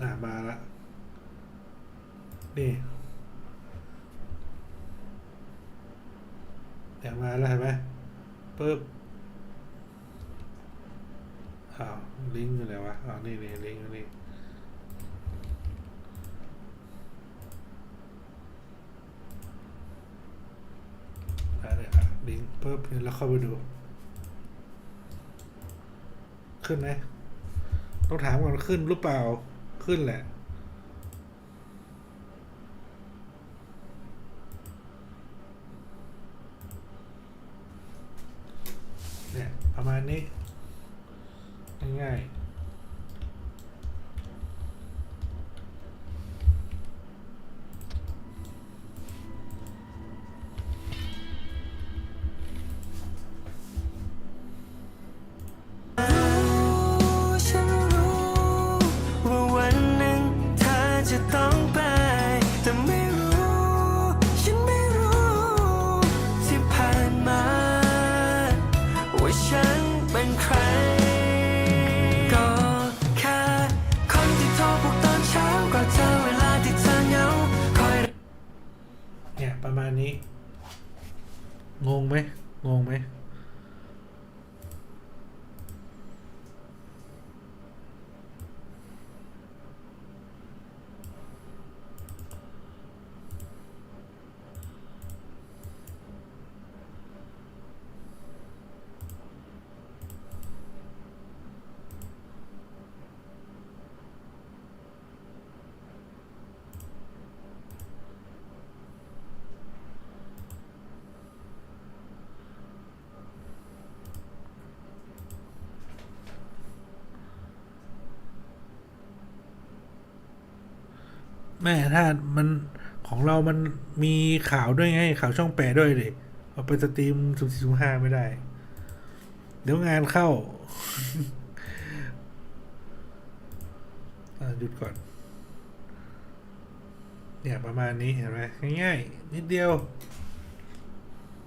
อะมาละนี่เนี่ยมาแล้วเห็นไหมปึ๊บอ้าวลิงก์อยู่ไหนวะอ้าวนี่นี่ลิงก์อยู่นี่อะเนี่ยอะลิงก์ปึ๊บแล้วเข้าไปดู ขึ้นไหมต้องถามก่อนขึ้นหรือเปล่า ขึ้นแหละ เนี่ย ประมาณนี้ ง่ายๆ จะต้องไป แต่ไม่รู้ ฉันไม่รู้ ที่ผ่านมา ว่าฉันเป็นใคร ก็แค่คนที่โทรพวกตอนเช้าก็เจอเวลาที่เธอเหงาคอย เนี่ยประมาณนี้ งงไหมงงไหม แม่ถ้ามันของเรามันมีข่าวด้วยไง ข่าวช่องแปดด้วยดิเอาไปสตรีมสุมสี่สุมห้าไม่ได้ เดี๋ยวงานเข้าหยุดก่อน เนี่ยประมาณนี้เห็นไหมง่ายๆนิดเดียว